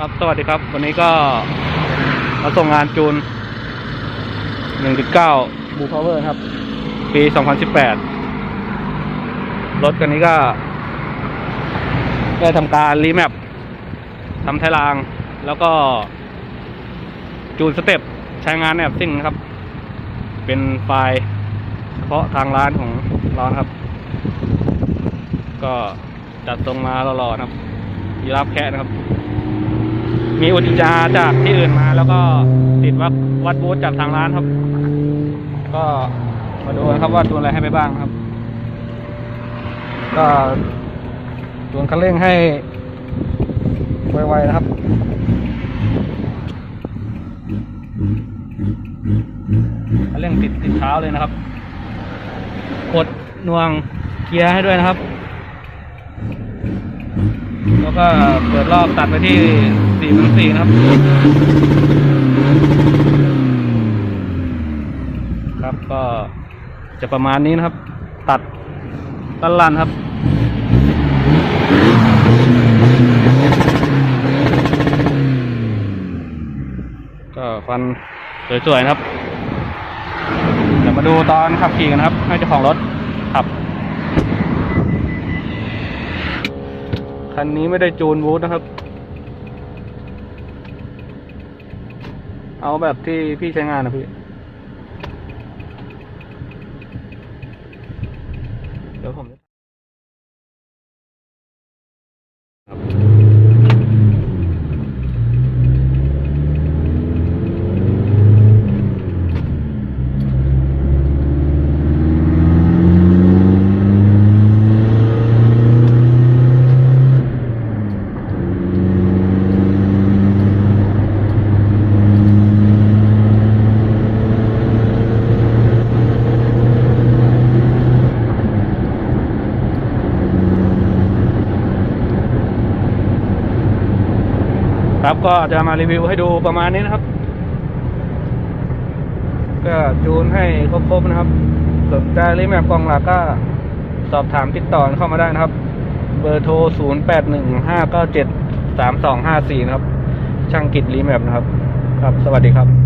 ครับสวัสดีครับ วันนี้ก็มาส่งงานจูน 1.9 b ู o พาวเวอร์ครับ ปี 2018 รถคันนี้ก็ ได้ทำการรีแมปทำไทยราง แล้วก็ จูนสเต็ปใช้งานแอบซิ่งนะครับ เป็นไฟล์เฉพาะทางร้านของเรานะครับ ก็จัดทรงมาหล่อๆนะครับยีราฟแคะนะครับ มีอุจจาจากที่อื่นมา แล้วก็ติดวัดวัดบูธจากทางร้านครับ ก็มาดูครับว่าตัวอะไรให้ไปบ้างครับ ก็ตัวคันเร่งให้ไวๆนะครับคันเร่งติดติดเท้าเลยนะครับ กดน่วงเกียร์ให้ด้วยนะครับ แล้วก็เปิดรอบตัดไปที่สี่พันสี่นะครับ ครับก็จะประมาณนี้นะครับ ตัดตันลันครับก็ควันสวยๆนะครับ เดี๋ยวมาดูตอนขับขี่กันนะครับ ให้เจ้าของรถขับ คันนี้ไม่ได้จูนวูดนะครับ เอาแบบที่พี่ใช้งานนะพี่ เดี๋ยวผม ครับก็จะมารีวิวให้ดูประมาณนี้นะครับ ก็จูนให้ครบๆนะครับสนใจรีแมปกองหลักก็สอบถามติดต่อเข้ามาได้นะครับ เบอร์โทร 0 8 1 5 9 7 3 2 5 4 นะครับ ช่างกิจรีแมปนะครับ ครับ สวัสดีครับ